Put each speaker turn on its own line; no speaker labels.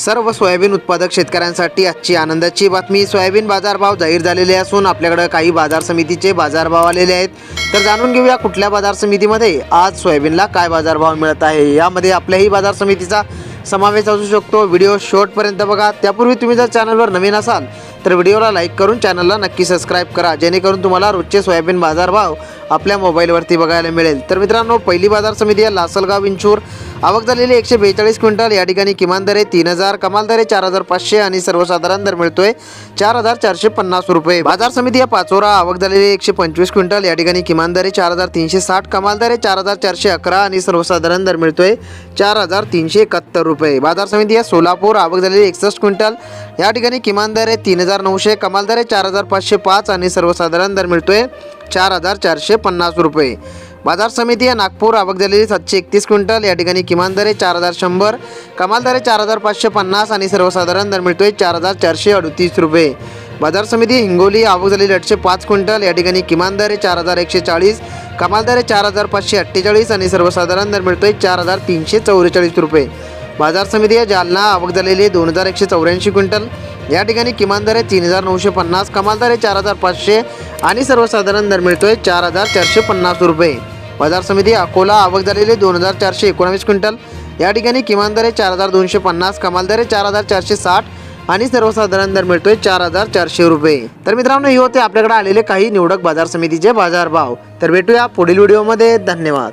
सर्व सोयाबीन उत्पादक शेतकऱ्यांसाठी आजची आनंदाची बातमी. सोयाबीन बाजारभाव जाहीर झालेले असून आपल्याकडे काही बाजार समितीचे बाजारभाव आलेले आहेत. तर जाणून घेऊया कुठल्या बाजार समितीमध्ये आज सोयाबीनला काय बाजारभाव मिळत आहे. यामध्ये आपल्याही बाजार समितीचा समावेश असू शकतो. व्हिडिओ शेवटपर्यंत बघा. त्यापूर्वी तुम्ही जर चॅनलवर नवीन असाल तर व्हिडिओला लाईक करून चॅनलला नक्की सबस्क्राईब करा. जेणेकरून तुम्हाला रोजचे सोयाबीन बाजारभाव आपल्या मोबाईलवरती बघायला मिळेल. तर मित्रांनो पहिली बाजार समिती आहे लासलगाव इंचूर. आवक झालेली एकशे बेचाळीस क्विंटल. या ठिकाणी किमान दर आहे तीन हजार कमाल दर आहे चार हजार पाचशे आणि सर्वसाधारण दर मिळतोय चार हजार चारशे पन्नास रुपये. बाजार समिती या पाचोरा. आवक झालेली एकशे पंचवीस क्विंटल. या ठिकाणी किमान दर आहे चार हजार तीनशे साठ कमाल दर आहे चार हजार चारशे अकरा आणि सर्वसाधारण दर मिळतोय चार हजार तीनशे एकाहत्तर रुपये. बाजार समिती या सोलापूर. आवक झालेली एकसष्ट क्विंटल. या ठिकाणी किमान दर आहे तीन हजार नऊशे कमाल दर आहे चार हजार पाचशे पाच आणि सर्वसाधारण दर मिळतोय चार हजार चारशे पन्नास रुपये. बाजार समिती आहे नागपूर आवक झालेली सातशे एकतीस क्विंटल. या ठिकाणी किमान दर आहे चार हजार शंभर कमाल दर आहे चार हजार पाचशे पन्नास आणि सर्वसाधारण दर मिळतोय चार हजार चारशे अडतीस रुपये. बाजार समिती हिंगोली आवक झालेली आठशे पाच क्विंटल. या ठिकाणी किमान दर आहे चार हजार एकशे चाळीस कमाल दर आहे चार हजार पाचशे अठ्ठेचाळीस आणि सर्वसाधारण दर मिळतोय चार हजार तीनशे चौवेचाळीस रुपये. बाजार समिती आहे जालना आवक झालेली दोन हजार एकशे चौऱ्याऐंशी क्विंटल. या ठिकाणी किमान दर आहे तीन हजार नऊशे पन्नास कमाल दर आहे चार हजार पाचशे आणि सर्वसाधारण दर मिळतोय चार हजार चारशे पन्नास रुपये. बाजार समिती अकोला आवक झालेली दोन हजार चारशे एकोणावीस क्विंटल. या ठिकाणी किमान दर आहे चार हजार दोनशे पन्नास कमाल दर आहे चार हजार चारशे साठ आणि सर्वसाधारण दर मिळतोय चार हजार चारशे रुपये. तर मित्रांनो हे होते आपल्याकडे आलेले काही निवडक बाजार समितीचे बाजारभाव. तर भेटूया पुढील व्हिडिओमध्ये. धन्यवाद.